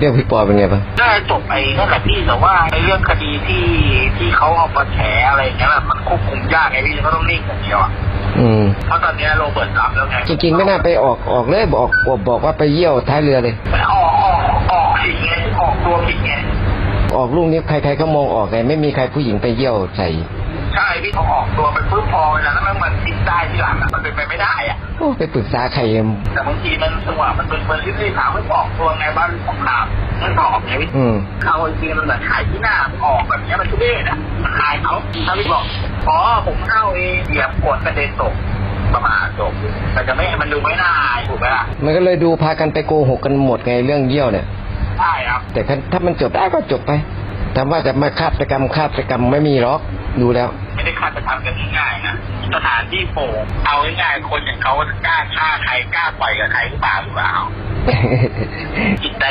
เรื่องพี่ปอเป็นไงบ้างน่าจะจบไอ้นั่นแหละพี่แต่ว่าไอ้เรื่องคดีที่ที่เขาเอามาแฉอะไรอย่างเงี้ยแบบมันควบคุมยากไงพี่ก็ต้องนิ่งอย่างเดียวอะอืมเพราะตอนเนี้ยโรเบิร์ตกลับแล้วไงจริงๆไม่น่าไปออกออกเลยบอกบอกบอกว่าไปเยี่ยวท้ายเรือเลยไปออกออกออกผิดไงออกตัวผิดไงออกลูกนี้ใครๆก็มองออกไงไม่มีใครผู้หญิงไปเยี่ยวใส่ใช่พี่เขาออกตัวไปปุ๊บพอเวลานั้นมันมันติด ได้ที่หลังอะมันเป็นไปไม่ได้อะโอ้ไปปรึกษาใครแต่บางทีมันจังหวะมันเป็นคนที่ไม่ถามว่าออกตัวไงบ้างของถามมันตอบไงพี่อืมเขาจริงๆมันเหมือนขายที่หน้าออกแบบเนี้ยมันทุเรศอะมันขายเขาถ้าพี่บอกอ๋อผมเข้าเองเหยียบกดกระเด็นตกประมาณจบแต่จะไม่มันดูไม่น่าอายถูกไหมล่ะมันก็เลยดูพากันไปโกหกกันหมดไงเรื่องเยี่ยวเนี่ยใช่ครับแต่ถ้ามันจบได้ก็จบไปแต่ว่าจะมาฆาตกรรมฆาตกรรมไม่มีหรอกดูแล้ว ไม่ได้ฆาตกรรมกันง่ายๆนะสถาน ที่โป่งเอาง่ายๆคนอย่างเขาจะกล้าฆ่าใครกล้าปล่อยกับใครหรือเปล่าหรือเปล่าจิตใจ